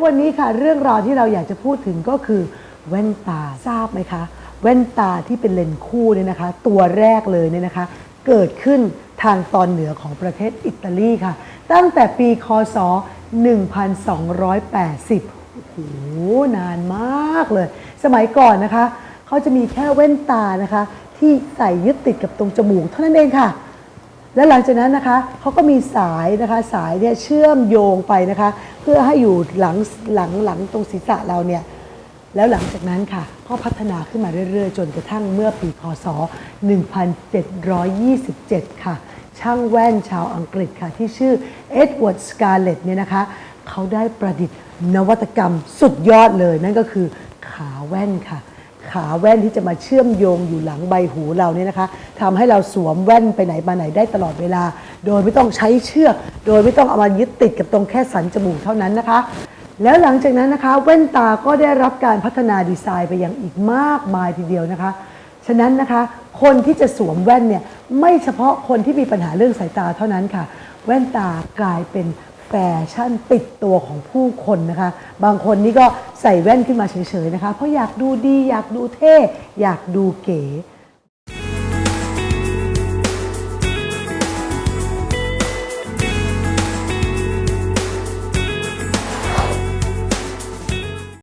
แล้ววันนี้ค่ะ เรื่องราวที่เราอยากจะพูดถึงก็คือแว่นตาทราบไหมคะ แว่นตาที่เป็นเลนส์คู่เนี่ยนะคะ ตัวแรกเลยเนี่ยนะคะ เกิดขึ้นทางตอนเหนือของประเทศอิตาลีค่ะ ตั้งแต่ปีคศ 1280โอ้โหนานมากเลย สมัยก่อนนะคะ เขาจะมีแค่แว่นตานะคะ ที่ใส่ยึดติดกับตรงจมูกเท่านั้นเองค่ะ แล้วหลังจากนั้นนะคะเขาก็มีสายนะคะสายเนี่ยเชื่อมโยงไปนะคะ เพื่อให้อยู่หลังหลังหลังตรงศีรษะเราเนี่ยแล้วหลังจากนั้นค่ะก็พัฒนาขึ้นมาเรื่อย ๆ จนกระทั่งเมื่อปีคศ 1727 ค่ะ ช่างแว่นชาวอังกฤษค่ะ ที่ชื่อเอ็ดเวิร์ดสกาเลตเนี่ยนะคะ เขาได้ประดิษฐ์นวัตกรรมสุดยอดเลย นั่นก็คือขาแว่นค่ะ ขาแว่นที่จะมาเชื่อมโยงอยู่หลังใบหูเราเนี่ยนะคะทำให้เราสวมแว่นไปไหนมาไหนได้ตลอดเวลา โดยไม่ต้องใช้เชือก โดยไม่ต้องเอามายึดติดกับตรงแค่สันจมูกเท่านั้นนะคะ แล้วหลังจากนั้นนะคะ แว่นตาก็ได้รับการพัฒนาดีไซน์ไปอย่างอีกมากมายทีเดียวนะคะ ฉะนั้นนะคะ คนที่จะสวมแว่นเนี่ยไม่เฉพาะคนที่มีปัญหาเรื่องสายตาเท่านั้นค่ะ แว่นตากลายเป็น แฟชั่นติดตัวของผู้คนนะคะ บางคนนี่ก็ใส่แว่นขึ้นมาเฉยๆนะคะ เพราะอยากดูดี อยากดูเท่ อยากดูเก๋